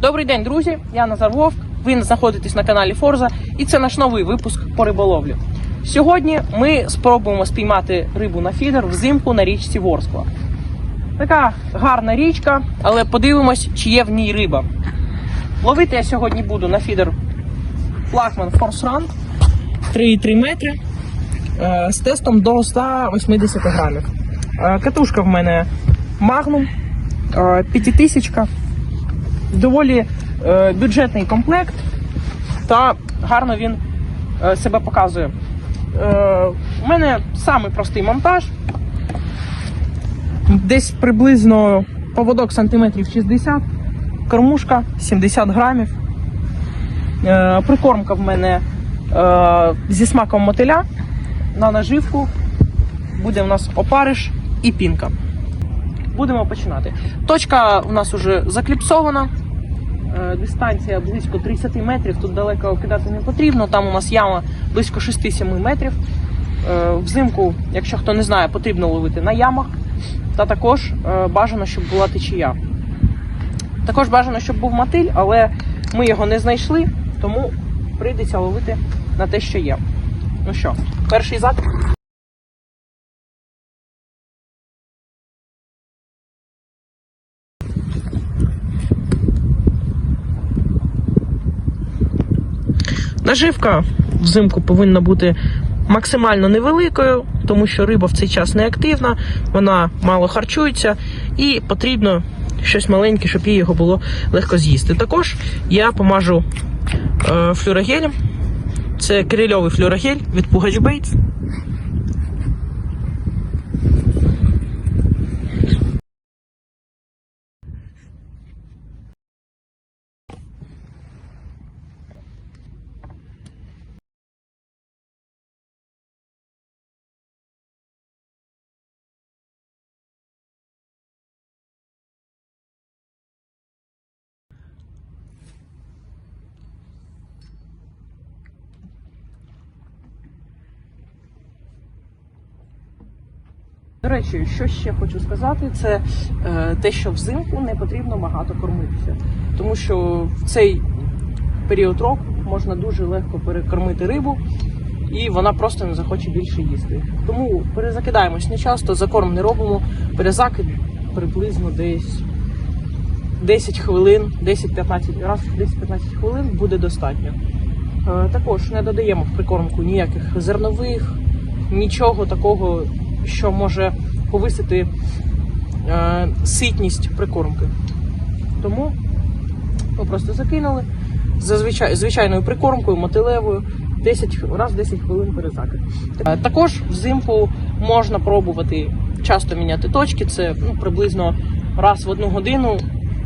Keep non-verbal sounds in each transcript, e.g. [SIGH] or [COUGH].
Добрий день, друзі! Я Назар Вовк. Ви знаходитесь на каналі Форза, і це наш новий випуск по риболовлі. Сьогодні ми спробуємо спіймати рибу на фідер взимку на річці Ворскла. Така гарна річка, але подивимось, чи є в ній риба. Ловити я сьогодні буду на фідер флагман Run 3,3 метри е, з тестом до 180 грамів. Е, Катушка в мене Magnum е, 5000. Доволі е, бюджетний комплект та гарно він е, себе показує. Е, у мене самий простий монтаж. Десь приблизно поводок сантиметрів 60, кормушка 70 грамів. Прикормка в мене зі смаком мотиля на наживку. Буде у нас опариш і пінка. Будемо починати. Точка у нас вже закліпсована. Е, Дистанція близько 30 метрів. Тут далеко кидати не потрібно. Там у нас яма близько 6-7 метрів. Е, Взимку, якщо хто не знає, потрібно ловити на ямах. Та також е, бажано, щоб була течія. Також бажано, щоб був мотиль, але ми його не знайшли, тому прийдеться ловити на те, що є. Ну що, перший закид. Наживка взимку повинна бути максимально невеликою, тому що риба в цей час не активна, вона мало харчується і потрібно щось маленьке, щоб їй його було легко з'їсти. Також я помажу е, флюрогелем. Це крильовий флюрогель від Pugach Baits. До речі, що ще хочу сказати, це е, те, що взимку не потрібно багато кормитися, тому що в цей період року можна дуже легко перекормити рибу, і вона просто не захоче більше їсти. Тому перезакидаємось не часто, закорм не робимо. Перезакид приблизно десь 10 хвилин, 10-15 раз 10-15 хвилин буде достатньо. Е, Також не додаємо в прикормку ніяких зернових, нічого такого, що може повисити е, ситність прикормки. Тому ми просто закинули зазвичай звичайною прикормкою, мотилевою, 10, раз в 10 хвилин перезакид. Е, Також взимку можна пробувати часто міняти точки. Це ну, приблизно раз в одну годину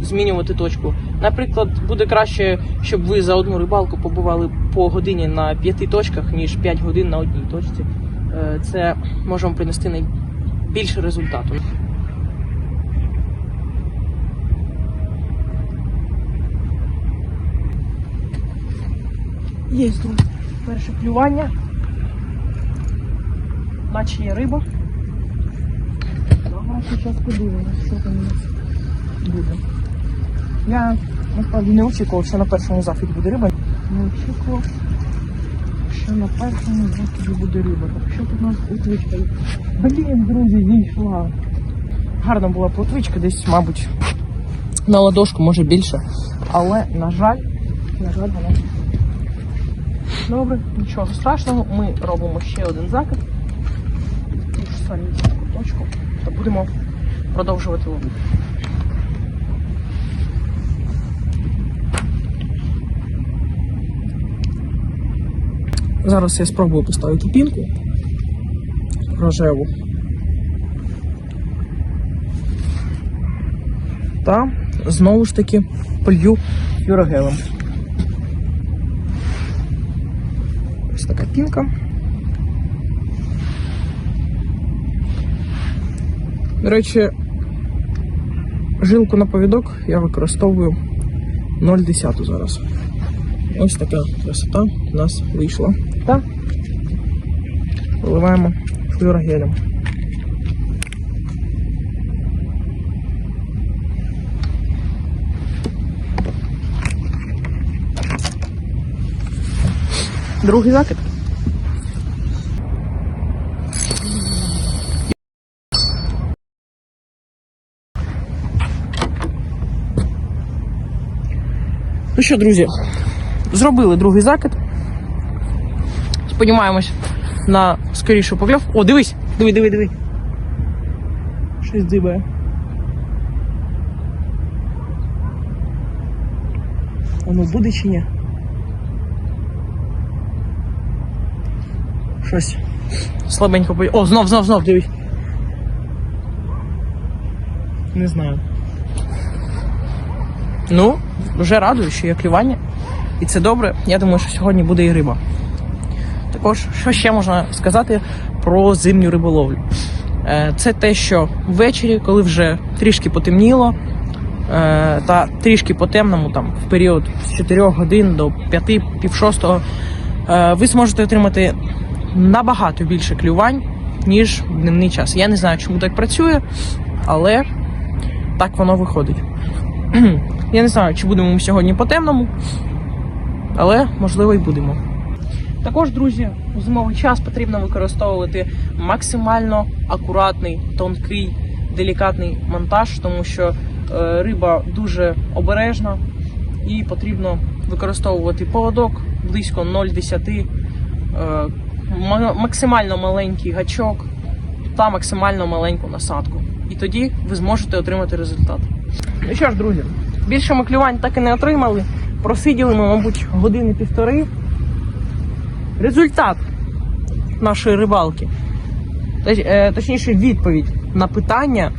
змінювати точку. Наприклад, буде краще, щоб ви за одну рибалку побували по годині на п'яти точках, ніж 5 годин на одній точці. Е, Це може вам принести найбільше результату. Є тут перше клювання. Наче є риба. Давайте зараз подивимось, що там у нас буде. Я насправді не очікував, що на першому заході буде риба. Не очікував, що на першому заході буде риба. Так що тут у нас плотвичка? є? Блін, друзі, зійшла. Гарна була плотвичка, десь, мабуть, на ладошку, може більше. Але, на жаль, на жаль, вона. Добре, нічого страшного, ми робимо ще один закид. Ту ж саму точку, та будемо продовжувати ловити. Зараз я спробую поставити пінку рожеву. Та знову ж таки полью флюрогелем. Ось така пінка. До речі, жилку на повідок я використовую 0,10 зараз. Ось така красота у нас вийшла та поливаємо флюорогелем. Другий закид. Ну що, друзі, зробили другий закид. Сподіваємось на скорішу покльов. О, дивись! Диви, диви, диви. Щось дибає. Воно буде чи ні? Щось. Слабенько по... О, знов, знов, знов, дивись. Не знаю. Ну, вже радую, що є клювання. І це добре. Я думаю, що сьогодні буде і риба. Також, що ще можна сказати про зимню риболовлю? Е, Це те, що ввечері, коли вже трішки потемніло, е, та трішки по темному, там в період з 4 годин до 5, пів е, ви зможете отримати набагато більше клювань, ніж в дневний час. Я не знаю, чому так працює, але так воно виходить. [CLEARS THROAT] Я не знаю, чи будемо ми сьогодні по темному, але можливо і будемо. Також, друзі, у зимовий час потрібно використовувати максимально акуратний, тонкий, делікатний монтаж, тому що е, риба дуже обережна і потрібно використовувати поводок близько 0,10, е, максимально маленький гачок та максимально маленьку насадку. І тоді ви зможете отримати результат. Ну що ж, друзі, більше ми клювань так і не отримали. Просиділи ми, мабуть, години півтори. Результат нашої рибалки, е, точніше, відповідь на питання,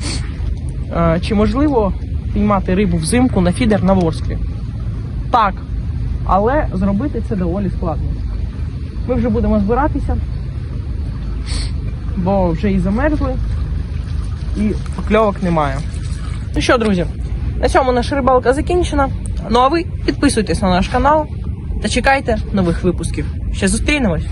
е, чи можливо піймати рибу взимку на фідер на ворсклі. Так, але зробити це доволі складно. Ми вже будемо збиратися, бо вже і замерзли, і покльовок немає. Ну що, друзі, на цьому наша рибалка закінчена. Ну а ви підписуйтесь на наш канал та чекайте нових випусків. Ще зустрінемось!